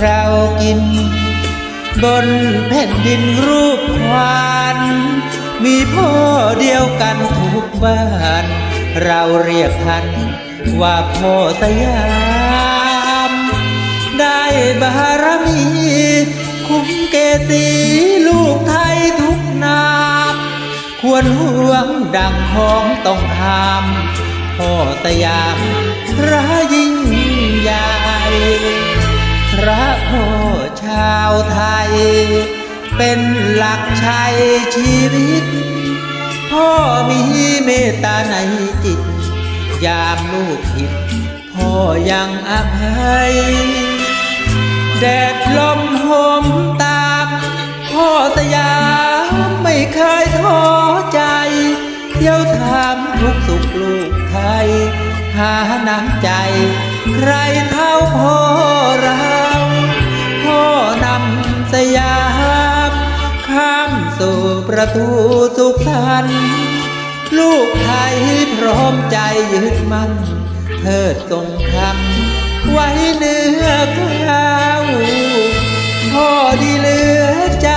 เรากิน บนแผ่นดินรูปควานมีพ่อเดียวกันทุกบ้าน เราเรียกท่านว่าพ่อสยาม ได้บารมี คุ้มเกษีลูกไทยทุกนาม ควรห่วงดังของต้องหาม พ่อสยามพระยิ่ง ไทย เป็นหลักชัยชีวิต พ่อมีเมตตาในจิต ยามลูกผิด พ่อยังอภัย แดดลมหมตากพ่อสยามไม่เคยท้อใจ เที่ยวถามทุกสุขลูกไทย หาน้ำใจ ใครเท่าพ่อเรา ประตูสุขสันต์ลูกไทยพร้อมใจยึดมั่นเทิดทรงธรรมไว้เนื้อกล้าวพ่อดีเหลือใจ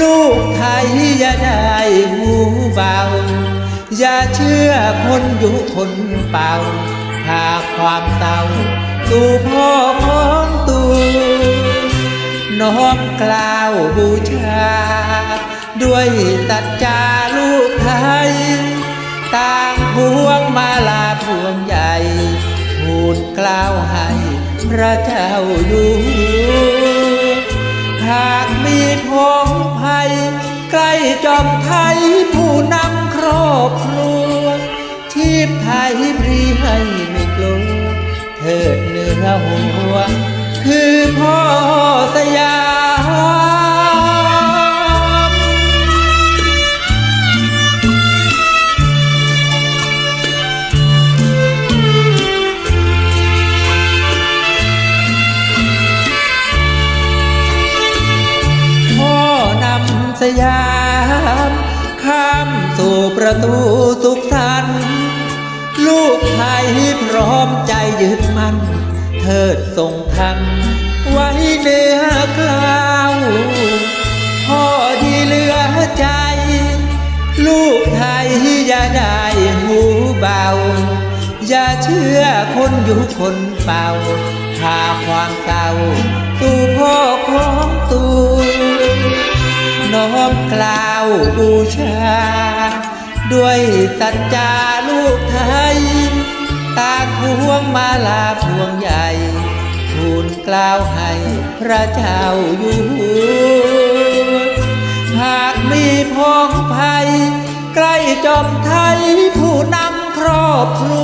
ลูกไทยอย่าได้หูเบา อย่าเชื่อคนยุคนเป่าพาความเศร้าสู่พ่อของตัวน้อมกล่าวบูชา ด้วยตัจจาลูกไทย ต่างพวงมาลาพวงใหญ่ทูลกล่าวให้พระเจ้าอยู่ หากมีพงภัย ใกล้จอมไทยผู้นำครอบครัว ชีพไทยพรีให้ไม่กลัวเถิดเนื้อหัว คือพ่อสยาม ยามข้ามสู่ประตูสุขสันต์ลูกไทยพร้อมใจยึดมั่นเทิดทรงธรรมไว้เนื้อกล้าวพ่อที่เหลือใจ ลูกไทยอย่าได้หูเบา อย่าเชื่อคนอยู่คนเป่าพาความเศร้าสู่พ่อขอ บูชา ด้วยสัจจาลูกไทย ตางพวงมาลาพวงใหญ่ทูลกล่าวให้พระเจ้าอยู่หัวหากมีพ้องภัย ใกล้จอมไทยผู้นำครอบครัว